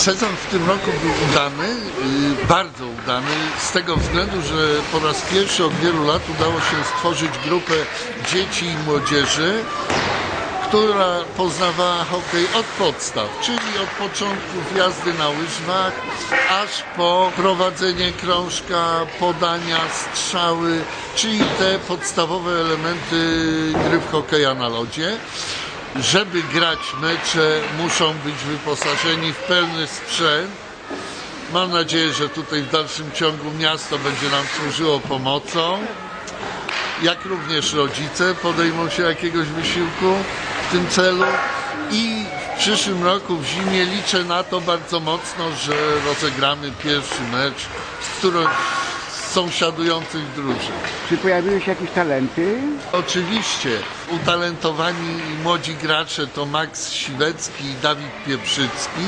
Sezon w tym roku był udany, y, bardzo udany, z tego względu, że po raz pierwszy od wielu lat udało się stworzyć grupę dzieci i młodzieży, która poznawała hokej od podstaw, czyli od początków jazdy na łyżwach, aż po prowadzenie krążka, podania, strzały, czyli te podstawowe elementy gry w hokeja na lodzie. Żeby grać mecze, muszą być wyposażeni w pełny sprzęt. Mam nadzieję, że tutaj w dalszym ciągu miasto będzie nam służyło pomocą. Jak również rodzice podejmą się jakiegoś wysiłku w tym celu. I w przyszłym roku w zimie liczę na to bardzo mocno, że rozegramy pierwszy mecz z którąś sąsiadujących drużyn. Czy pojawiły się jakieś talenty? Oczywiście utalentowani młodzi gracze to Max Siwecki i Dawid Pieprzycki,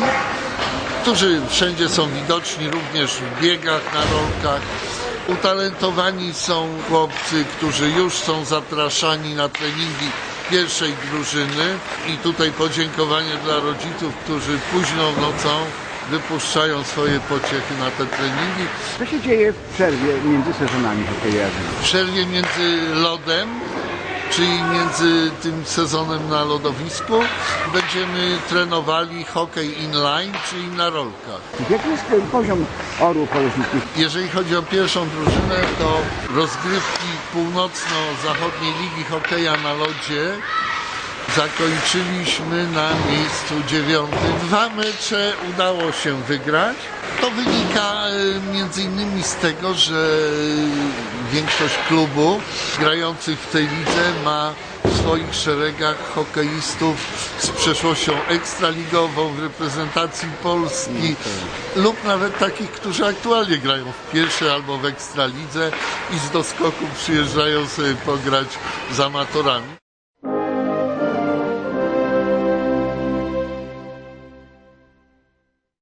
którzy wszędzie są widoczni również w biegach na rolkach. Utalentowani są chłopcy, którzy już są zapraszani na treningi pierwszej drużyny i tutaj podziękowanie dla rodziców, którzy późną nocą wypuszczają swoje pociechy na te treningi. Co się dzieje w przerwie między sezonami hokejowymi? w przerwie między lodem, czyli między tym sezonem na lodowisku, będziemy trenowali hokej inline, czyli na rolkach. Jaki jest ten poziom orłów położniczych? Jeżeli chodzi o pierwszą drużynę, to rozgrywki północno-zachodniej ligi hokeja na lodzie zakończyliśmy na miejscu dziewiątym. Dwa mecze udało się wygrać. To wynika e, między innymi z tego, że większość klubów grających w tej lidze ma w swoich szeregach hokeistów z przeszłością ekstraligową w reprezentacji Polski lub nawet takich, którzy aktualnie grają w pierwszej albo w ekstralidze i z doskoku przyjeżdżają sobie pograć z amatorami.